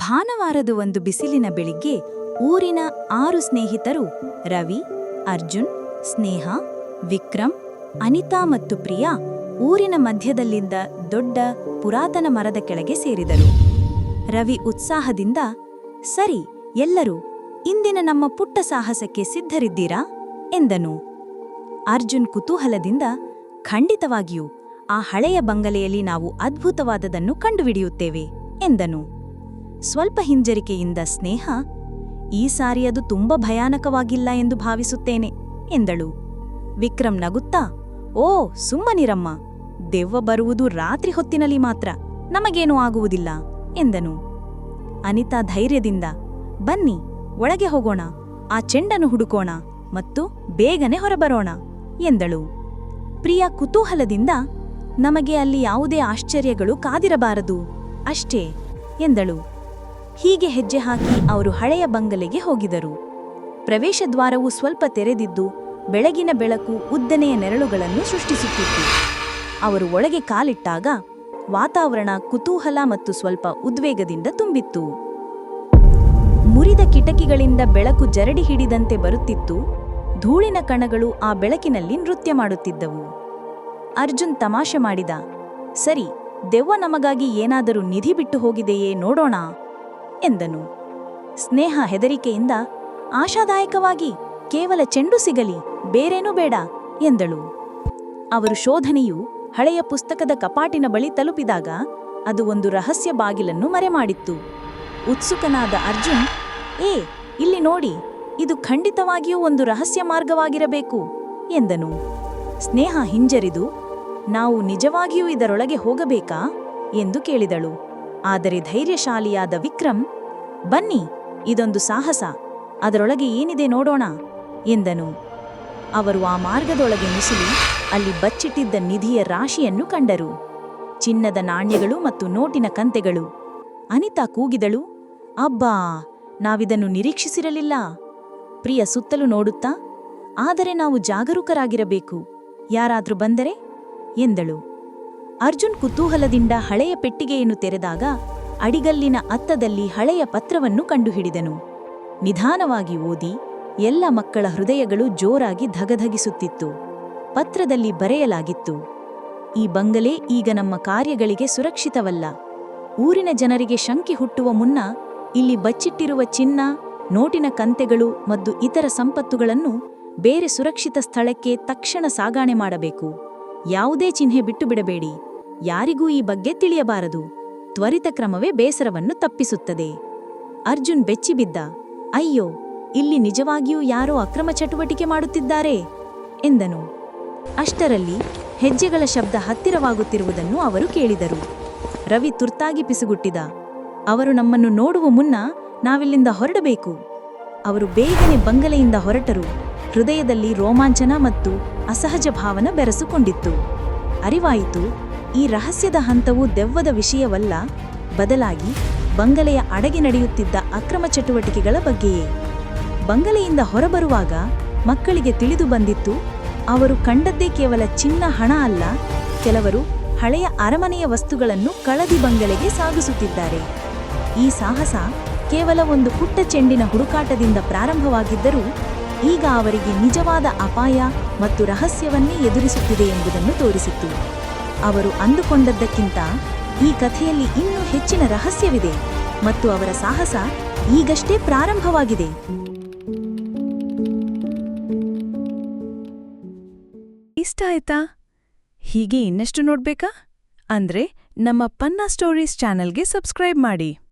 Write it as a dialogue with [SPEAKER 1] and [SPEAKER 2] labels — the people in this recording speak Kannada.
[SPEAKER 1] ಭಾನುವಾರದ ಒಂದು ಬಿಸಿಲಿನ ಬೆಳಿಗ್ಗೆ ಊರಿನ ಆರು ಸ್ನೇಹಿತರು ರವಿ, ಅರ್ಜುನ್, ಸ್ನೇಹ, ವಿಕ್ರಮ್, ಅನಿತಾ ಮತ್ತು ಪ್ರಿಯಾ ಊರಿನ ಮಧ್ಯದಲ್ಲಿದ್ದ ದೊಡ್ಡ ಪುರಾತನ ಮರದ ಕೆಳಗೆ ಸೇರಿದರು. ರವಿ ಉತ್ಸಾಹದಿಂದ, ಸರಿ, ಎಲ್ಲರೂ, ಇಂದಿನ ನಮ್ಮ ಪುಟ್ಟ ಸಾಹಸಕ್ಕೆ ಸಿದ್ಧರಿದ್ದೀರಾ? ಎಂದನು. ಅರ್ಜುನ್ ಕುತೂಹಲದಿಂದ, ಖಂಡಿತವಾಗಿಯೂ, ಆ ಹಳೆಯ ಬಂಗಲೆಯಲ್ಲಿ ನಾವು ಅದ್ಭುತವಾದದನ್ನು ಕಂಡುಹಿಡಿಯುತ್ತೇವೆ, ಎಂದನು. ಸ್ವಲ್ಪ ಹಿಂಜರಿಕೆಯಿಂದ ಸ್ನೇಹ, ಈ ಸಾರಿ ಅದು ತುಂಬ ಭಯಾನಕವಾಗಿಲ್ಲ ಎಂದು ಭಾವಿಸುತ್ತೇನೆ, ಎಂದಳು. ವಿಕ್ರಮ್ ನಗುತ್ತಾ, ಓ, ಸುಮ್ಮನಿರಮ್ಮ, ದೆವ್ವ ಬರುವುದು ರಾತ್ರಿ ಹೊತ್ತಿನಲ್ಲಿ ಮಾತ್ರ, ನಮಗೇನೂ ಆಗುವುದಿಲ್ಲ, ಎಂದನು. ಅನಿತಾ ಧೈರ್ಯದಿಂದ, ಬನ್ನಿ, ಒಳಗೆ ಹೋಗೋಣ, ಆ ಚೆಂಡನ್ನು ಹುಡುಕೋಣ ಮತ್ತು ಬೇಗನೆ ಹೊರಬರೋಣ, ಎಂದಳು. ಪ್ರಿಯ ಕುತೂಹಲದಿಂದ, ನಮಗೆ ಅಲ್ಲಿ ಯಾವುದೇ ಆಶ್ಚರ್ಯಗಳು ಕಾದಿರಬಾರದು, ಅಷ್ಟೇ, ಎಂದಳು. ಹೀಗೆ ಹೆಜ್ಜೆ ಹಾಕಿ ಅವರು ಹಳೆಯ ಬಂಗಲೆಗೆ ಹೋಗಿದರು. ಪ್ರವೇಶ ದ್ವಾರವು ಸ್ವಲ್ಪ ತೆರೆದಿದ್ದು ಬೆಳಗಿನ ಬೆಳಕು ಉದ್ದನೆಯ ನೆರಳುಗಳನ್ನು ಸೃಷ್ಟಿಸುತ್ತಿತ್ತು. ಅವರು ಒಳಗೆ ಕಾಲಿಟ್ಟಾಗ ವಾತಾವರಣ ಕುತೂಹಲ ಮತ್ತು ಸ್ವಲ್ಪ ಉದ್ವೇಗದಿಂದ ತುಂಬಿತ್ತು. ಮುರಿದ ಕಿಟಕಿಗಳಿಂದ ಬೆಳಕು ಜರಡಿ ಹಿಡಿದಂತೆ ಬರುತ್ತಿತ್ತು. ಧೂಳಿನ ಕಣಗಳು ಆ ಬೆಳಕಿನಲ್ಲಿ ನೃತ್ಯ ಮಾಡುತ್ತಿದ್ದವು. ಅರ್ಜುನ್ ತಮಾಷೆ ಮಾಡಿದ, ಸರಿ, ದೆವ್ವ ನಮಗಾಗಿ ಏನಾದರೂ ನಿಧಿ ಬಿಟ್ಟು ಹೋಗಿದೆಯೇ ನೋಡೋಣ. ಎಂದನು. ಸ್ನೇಹ ಹೆದರಿಕೆಯಿಂದ ಆಶಾದಾಯಕವಾಗಿ ಕೇವಲ ಚೆಂಡು ಸಿಗಲಿ, ಬೇರೇನೂ ಬೇಡ ಎಂದಳು. ಅವರು ಶೋಧನೆಯು ಹಳೆಯ ಪುಸ್ತಕದ ಕಪಾಟಿನ ಬಳಿ ತಲುಪಿದಾಗ ಅದು ಒಂದು ರಹಸ್ಯ ಬಾಗಿಲನ್ನು ಮರೆಮಾಡಿತ್ತು. ಉತ್ಸುಕನಾದ ಅರ್ಜುನ್, ಏ, ಇಲ್ಲಿ ನೋಡಿ, ಇದು ಖಂಡಿತವಾಗಿಯೂ ಒಂದು ರಹಸ್ಯ ಮಾರ್ಗವಾಗಿರಬೇಕು ಎಂದನು. ಸ್ನೇಹ ಹಿಂಜರಿದು, ನಾವು ನಿಜವಾಗಿಯೂ ಇದರೊಳಗೆ ಹೋಗಬೇಕಾ? ಎಂದು ಕೇಳಿದಳು. ಆದರೆ ಧೈರ್ಯಶಾಲಿಯಾದ ವಿಕ್ರಮ್ ಬನ್ನಿ, ಇದೊಂದು ಸಾಹಸ, ಅದರೊಳಗೆ ಏನಿದೆ ನೋಡೋಣ, ಎಂದನು. ಅವರು ಆ ಮಾರ್ಗದೊಳಗೆ ನುಸುಳಿ, ಅಲ್ಲಿ ಬಚ್ಚಿಟ್ಟಿದ್ದ ನಿಧಿಯ ರಾಶಿಯನ್ನು ಕಂಡರು. ಚಿನ್ನದ ನಾಣ್ಯಗಳು ಮತ್ತು ನೋಟಿನ ಕಂತೆಗಳು. ಅನಿತಾ ಕೂಗಿದಳು, ಅಬ್ಬಾ, ನಾವಿದನ್ನು ನಿರೀಕ್ಷಿಸಿರಲಿಲ್ಲ. ಪ್ರಿಯ ಸುತ್ತಲೂ ನೋಡುತ್ತಾ, ಆದರೆ ನಾವು ಜಾಗರೂಕರಾಗಿರಬೇಕು. ಯಾರಾದರೂ ಬಂದರೆ? ಎಂದಳು. ಅರ್ಜುನ್ ಕುತೂಹಲದಿಂದ ಹಳೆಯ ಪೆಟ್ಟಿಗೆಯನ್ನು ತೆರೆದಾಗ ಅಡಿಗಲ್ಲಿನ ಅತ್ತದಲ್ಲಿ ಹಳೆಯ ಪತ್ರವನ್ನು ಕಂಡುಹಿಡಿದನು. ನಿಧಾನವಾಗಿ ಓದಿ ಎಲ್ಲ ಮಕ್ಕಳ ಹೃದಯಗಳು ಜೋರಾಗಿ ಧಗಧಗಿಸುತ್ತಿತ್ತು. ಪತ್ರದಲ್ಲಿ ಬರೆಯಲಾಗಿತ್ತು, ಈ ಬಂಗಲೆ ಈಗ ನಮ್ಮ ಕಾರ್ಯಗಳಿಗೆ ಸುರಕ್ಷಿತವಲ್ಲ. ಊರಿನ ಜನರಿಗೆ ಶಂಕೆ ಹುಟ್ಟುವ ಮುನ್ನ ಇಲ್ಲಿ ಬಚ್ಚಿಟ್ಟಿರುವ ಚಿನ್ನ, ನೋಟಿನ ಕಂತೆಗಳು ಮತ್ತು ಇತರ ಸಂಪತ್ತುಗಳನ್ನು ಬೇರೆ ಸುರಕ್ಷಿತ ಸ್ಥಳಕ್ಕೆ ತಕ್ಷಣ ಸಾಗಾಣೆ ಮಾಡಬೇಕು. ಯಾವುದೇ ಚಿಹ್ನೆ ಬಿಟ್ಟು ಬಿಡಬೇಡಿ. ಯಾರಿಗೂ ಈ ಬಗ್ಗೆ ತಿಳಿಯಬಾರದು. ತ್ವರಿತ ಕ್ರಮವೇ ಬೇಸರವನ್ನು ತಪ್ಪಿಸುತ್ತದೆ. ಅರ್ಜುನ್ ಬೆಚ್ಚಿಬಿದ್ದ, ಅಯ್ಯೋ, ಇಲ್ಲಿ ನಿಜವಾಗಿಯೂ ಯಾರೋ ಅಕ್ರಮ ಚಟುವಟಿಕೆ ಮಾಡುತ್ತಿದ್ದಾರೆ? ಎಂದನು. ಅಷ್ಟರಲ್ಲಿ ಹೆಜ್ಜೆಗಳ ಶಬ್ದ ಹತ್ತಿರವಾಗುತ್ತಿರುವುದನ್ನು ಅವರು ಕೇಳಿದರು. ರವಿ ತುರ್ತಾಗಿ ಪಿಸುಗುಟ್ಟಿದ, ಅವರು ನಮ್ಮನ್ನು ನೋಡುವ ಮುನ್ನ ನಾವಿಲ್ಲಿಂದ ಹೊರಡಬೇಕು. ಅವರು ಬೇಗನೆ ಬಂಗಲೆಯಿಂದ ಹೊರಟರು. ಹೃದಯದಲ್ಲಿ ರೋಮಾಂಚನ ಮತ್ತು ಅಸಹಜ ಭಾವನ ಬೆರೆಸುಕೊಂಡಿತ್ತು. ಅರಿವಾಯಿತು ಈ ರಹಸ್ಯದ ಹಂತವು ದೆವ್ವದ ವಿಷಯವಲ್ಲ, ಬದಲಾಗಿ ಬಂಗಲೆಯ ಅಡಗೆ ನಡೆಯುತ್ತಿದ್ದ ಅಕ್ರಮ ಚಟುವಟಿಕೆಗಳ ಬಗ್ಗೆಯೇ. ಬಂಗಲೆಯಿಂದ ಹೊರಬರುವಾಗ ಮಕ್ಕಳಿಗೆ ತಿಳಿದು ಬಂದಿತ್ತು, ಅವರು ಕಂಡದ್ದೇ ಕೇವಲ ಚಿನ್ನ ಹಣ ಅಲ್ಲ, ಕೆಲವರು ಹಳೆಯ ಅರಮನೆಯ ವಸ್ತುಗಳನ್ನು ಕಳದಿ ಬಂಗಲೆಗೆ ಸಾಗಿಸುತ್ತಿದ್ದಾರೆ. ಈ ಸಾಹಸ ಕೇವಲ ಒಂದು ಪುಟ್ಟ ಚೆಂಡಿನ ಹುಡುಕಾಟದಿಂದ ಪ್ರಾರಂಭವಾಗಿದ್ದರೂ ಈಗ ಅವರಿಗೆ ನಿಜವಾದ ಅಪಾಯ ಮತ್ತು ರಹಸ್ಯವನ್ನೇ ಎದುರಿಸುತ್ತಿದೆ ಎಂಬುದನ್ನು ತೋರಿಸಿತ್ತು. ಅವರು ಅಂದುಕೊಂಡದ್ದಕ್ಕಿಂತ ಈ ಕಥೆಯಲ್ಲಿ ಇನ್ನೂ ಹೆಚ್ಚಿನ ರಹಸ್ಯವಿದೆ ಮತ್ತು ಅವರ ಸಾಹಸ ಈಗಷ್ಟೇ ಪ್ರಾರಂಭವಾಗಿದೆ.
[SPEAKER 2] ಇಷ್ಟ ಆಯ್ತಾ? ಹೀಗೆ ಇನ್ನಷ್ಟು ನೋಡ್ಬೇಕಾ? ಅಂದ್ರೆ ನಮ್ಮ ಪನ್ನಾ ಸ್ಟೋರೀಸ್ ಚಾನೆಲ್ಗೆ ಸಬ್ಸ್ಕ್ರೈಬ್ ಮಾಡಿ.